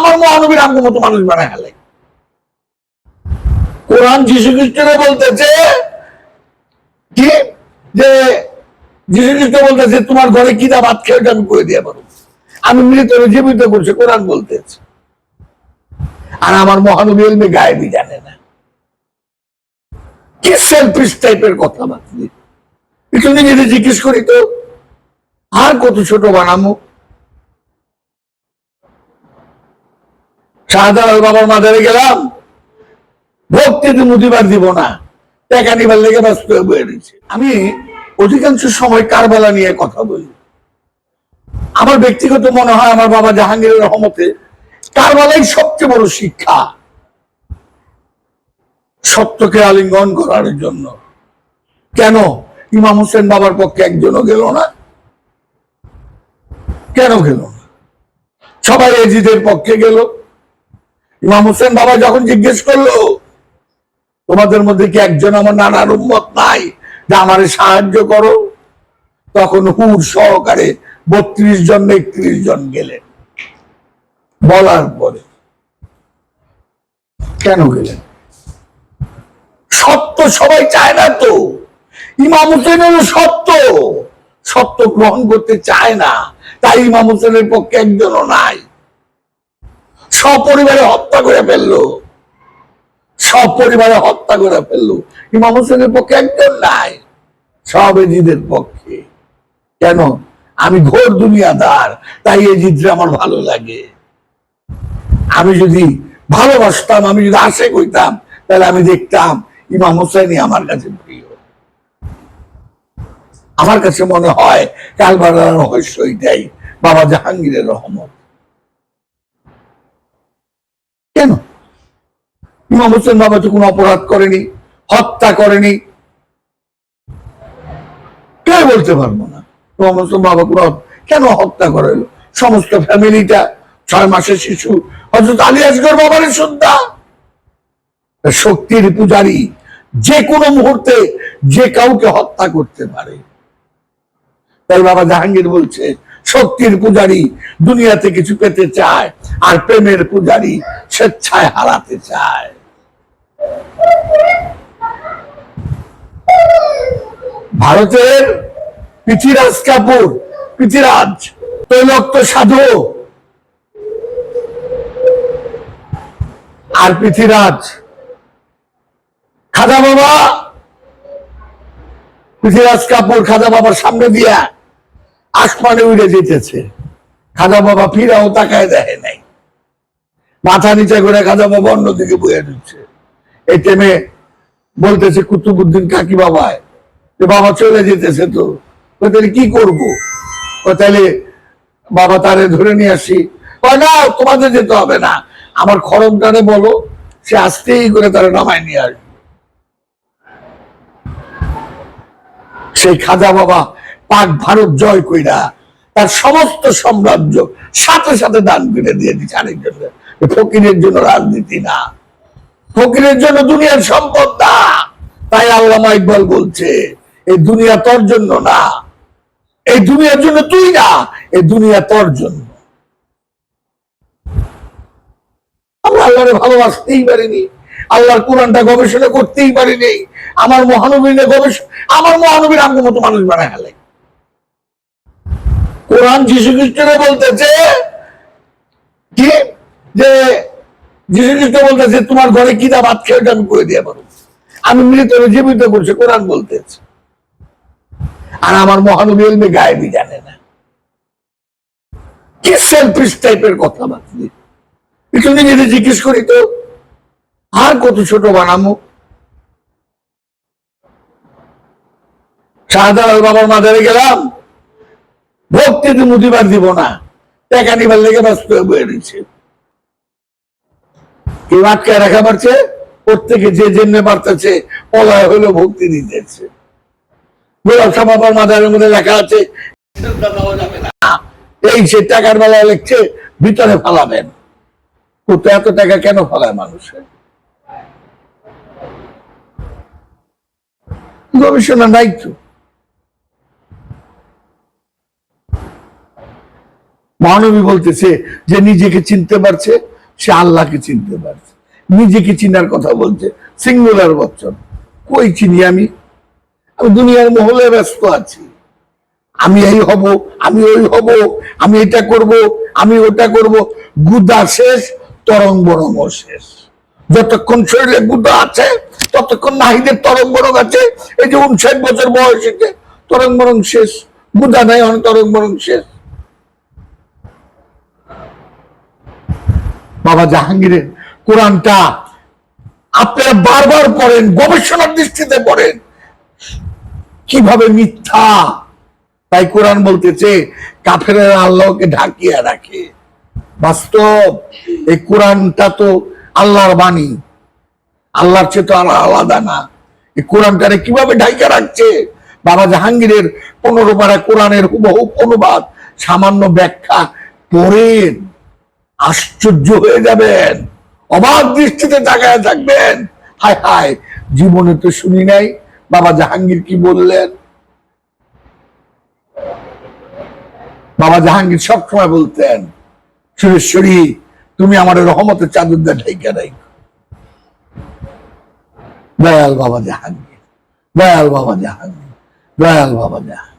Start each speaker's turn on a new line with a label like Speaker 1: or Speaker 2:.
Speaker 1: আমার মহানবীর আমগো মতো মানুষ বানায় হেলে কোরআন যীশু খ্রিস্টরা বলতেছে কি? যে যীশু খ্রিস্ট বলতেছে, তোমার ঘরে কি দা খেয়ে আমি করে দিয়ে পারো আমি মৃত জীবিত করছি। কোরআন বলতেছে। আর আমার মহানবী এলমে গায়েবই জানে না। কি সেলফিশ টাইপের কথা বাকি একটু নিজেদের জিজ্ঞেস করি তো, আর কত ছোট বানামো শাহজালাল বাবার মাজারে গেলাম ভক্তিতে মুদিবার দিব না। টাকা লেগে ব্যস্ত হয়ে বয়ে রয়েছে। আমি অধিকাংশ সময় কারবালা নিয়ে কথা বলি। আমার ব্যক্তিগত মনে হয় আমার বাবা জাহাঙ্গীরের রহমতে কারবালাই সবচেয়ে বড় শিক্ষা। সত্যকে আলিঙ্গন করার জন্য। কেন? ইমাম হোসেন বাবার পক্ষে একজনও গেল না। কেন গেল না? সবাই এজিদের পক্ষে গেল। ইমাম হোসেন বাবা যখন জিজ্ঞেস করল, তোমাদের মধ্যে কি একজন আমার নানার উম্মত নাই যে আমারে সাহায্য করো? তখন হুর সহকারে বত্রিশ জন, একত্রিশ জন গেলেন। বলার পরে কেন গেলেন? সত্য সবাই চায় না তো। ইমাম হোসেন হলো সত্য। সত্য গ্রহণ করতে চায় না। তাই ইমাম হোসেনের পক্ষে একজনও নাই। সপরিবারে হত্যা করে ফেলল। সব পরিবারে হত্যা করে ফেলল। ইমাম হোসেনের পক্ষে একজন নাই, সব এজিদের পক্ষে। কেন? আমি ঘোর দুনিয়াদার, তাই এজিদরে আমার ভালো লাগে। আমি যদি ভালোবাসতাম, আমি যদি আশে কইতাম তাহলে আমি দেখতাম ইমাম হোসেনই আমার কাছে প্রিয়। আমার কাছে মনে হয় কালবালার রহস্য এটাই, বাবা জাহাঙ্গীরের রহমত কেন ইমাম হোসেন বাবা তো কোনো অপরাধ করেনি, হত্যা করেনি কে বলতে পারব না। ইমাম হোসেন বাবা কোনো কেন হত্যা করে সমস্ত ফ্যামিলিটা, ছয় মাসের শিশু হজরত আলী আসগর বাবার শ্রদ্ধা। শক্তির পূজারী যে কোনো মুহূর্তে যে কাউকে হত্যা করতে পারে। তাই বাবা জাহাঙ্গীর বলছে, শক্তির পূজারী দুনিয়াতে কিছু পেতে চায় আর প্রেমের পূজারী স্বেচ্ছায় হারাতে চায়। ভারতের পৃথিরাজ কাপুর, পৃথিরাজ, তৈলক্ত সাধু, আর পৃথিরাজ, খাজা বাবা, পৃথিরাজ কাপুর খাজা বাবার সামনে দিয়া আসমানে উড়ে যেতেছে। খাজা বাবা ফিরাও তাকায় দেখে নাই। মাথা নিচে করে খাজা বাবা অন্যদিকে বয়ে দিচ্ছে এই টেমে বলতেছে, কুতুবুদ্দিন কাকি বাবায়, যে বাবা চলে যেতেছে তো তাহলে কি করব? তাহলে বাবা তারে ধরে নিয়ে আসি। না, তোমাদের যেতে হবে না। আমার খরমটারে বলো, সে আস্তেই করে তারা নামায় নিয়ে আসবে। সেই খাজা বাবা পাক ভারত জয় কইরা তার সমস্ত সাম্রাজ্য সাথে সাথে দান করে দিয়ে দিচ্ছে আরেকজনের ফকিরের জন্য রাজনীতি না। ফকিরের জন্য দুনিয়ার সম্পদ না। তাই আল্লামা ইকবাল বলছে, এই দুনিয়া তোর জন্য না। এই দুনিয়ার জন্য তুই না, এই দুনিয়া তোর জন্য। আমরা আল্লাহরে ভালোবাসতেই পারিনি। আল্লাহর কোরআনটা গবেষণা করতেই পারিনি। আমার মহানবীর গবেষণা আমার মহানবীর আমগো মতো মানুষ বানায় হেলে কোরআন যীশু খ্রিস্টরা বলতেছে যে যীশু খ্রিস্ট বলতেছে তোমার ঘরে আমি করে দিয়ে পারো আমি মৃত জীবিত কোরআন আর আমার মহানবী এলমে গায়েবই জানে না। কি টাইপের একটু নিজেদের জিজ্ঞেস করি তো, আর কত ছোট বানামো? শাহজালাল বাবার মাজারে গেলাম। ভক্তিতে মুদিবার দিব না। টাকা নিবার লেগে ব্যস্ত হয়ে রয়েছে কেউ রাখা পারছে প্রত্যেকে যে জেনে পারতেছে পলায় হলো ভক্তি দিতেছে। গোলাপ মধ্যে লেখা আছে। এই সে টাকার বেলায় লিখছে, ভিতরে ফালাবেন। কোথায় এত টাকা কেন ফালায় মানুষের গবেষণা নাই তো। মহানবী বলতেছে যে নিজেকে চিনতে পারছে সে আল্লাহকে চিনতে পারছে। নিজেকে চিনার কথা বলছে। সিঙ্গুলার বচ্চন। কই চিনি আমি? আমি দুনিয়ার মহলে ব্যস্ত আছি। আমি এই হব, আমি ওই হব, আমি এটা করব, আমি ওটা করব। গুদা শেষ তরং বরং শেষ। যতক্ষণ শরীরে গুদা আছে, ততক্ষণ নাহিদের তরং বরং আছে। এই যে উনষাট বছর বয়স হয়েছে তরং বরং শেষ, গুদা নাই অনেক তরং বরং শেষ। বাবা জাহাঙ্গীরের কোরআনটা আপনারা বারবার পড়েন, গবেষণার দৃষ্টিতে পড়েন। কীভাবে মিথ্যা? তাই কোরআন বলতেছে, কাফেরের আল্লাহকে ঢাকিয়া রাখে। বাস্তব, এই কোরআনটা তো আল্লাহর বাণী। আল্লাহর চেয়ে তো আর আলাদা না। এই কোরআনটারে কীভাবে ঢাইকা রাখছে? বাবা জাহাঙ্গীরের পনেরো পারা কোরআনের হুবহু অনুবাদ, সামান্য ব্যাখ্যা পড়েন। আশ্চর্য হয়ে যাবেন। অবাক দৃষ্টিতে তাকায় থাকবেন। হায় হায়, জীবনে তো শুনি নাই। বাবা জাহাঙ্গীর কি বললেন? বাবা জাহাঙ্গীর সবসময় বলতেন, সুরেশ্বরী, তুমি আমার রহমতের চাদর দিয়ে ঢেকে নাই দয়াল বাবা জাহাঙ্গীর, দয়াল বাবা জাহাঙ্গীর, দয়াল বাবা জাহাঙ্গীর।